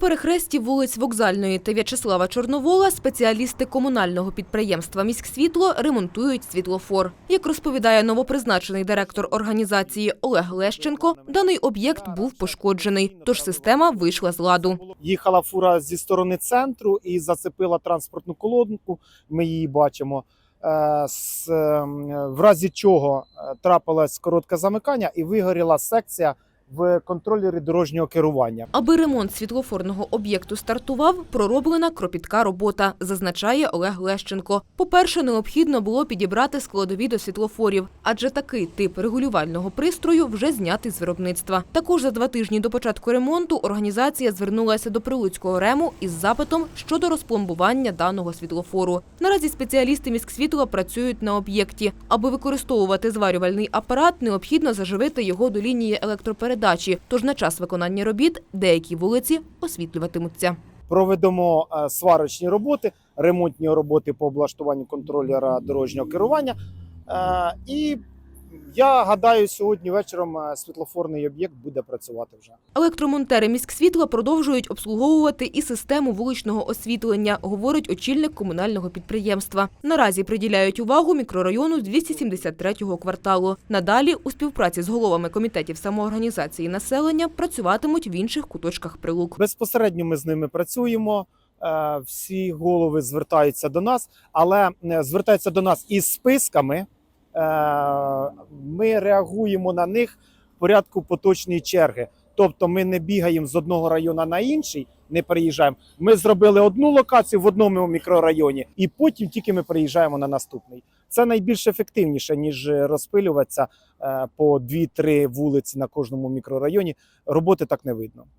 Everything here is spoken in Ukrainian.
перехресті вулиць Вокзальної та В'ячеслава Чорновола спеціалісти комунального підприємства «Міськсвітло» ремонтують світлофор. Як розповідає новопризначений директор організації Олег Лещенко, даний об'єкт був пошкоджений, тож система вийшла з ладу. Їхала фура зі сторони центру і зацепила транспортну колонку. Ми її бачимо. Е, з, е, В разі чого е, трапилось коротке замикання і вигоріла секція в контролері дорожнього керування. Аби ремонт світлофорного об'єкту стартував, пророблена кропітка робота, зазначає Олег Лещенко. По-перше, необхідно було підібрати складові до світлофорів, адже такий тип регулювального пристрою вже знятий з виробництва. Також за два тижні до початку ремонту організація звернулася до Прилуцького рему із запитом щодо розпломбування даного світлофору. Наразі спеціалісти міськсвітла працюють на об'єкті. Аби використовувати зварювальний апарат, необхідно заживити його до лінії електропередачі. Тож на час виконання робіт деякі вулиці освітлюватимуться. Проведемо е, сварочні роботи, ремонтні роботи по облаштуванню контролера дорожнього керування. Е, І я гадаю, сьогодні вечором е, світлофорний об'єкт буде працювати вже. Електромонтери міськсвітла продовжують обслуговувати і систему вуличного освітлення, говорить очільник комунального підприємства. Наразі приділяють увагу мікрорайону з 273-го кварталу. Надалі у співпраці з головами комітетів самоорганізації населення працюватимуть в інших куточках прилук. Безпосередньо ми з ними працюємо. е, Всі голови звертаються до нас, але е, звертаються до нас із списками. Е, Ми реагуємо на них в порядку поточної черги. Тобто ми не бігаємо з одного району на інший, не переїжджаємо. Ми зробили одну локацію в одному мікрорайоні, і потім тільки ми переїжджаємо на наступний. Це найбільш ефективніше, ніж розпилюватися е, по 2-3 вулиці на кожному мікрорайоні. Роботи так не видно.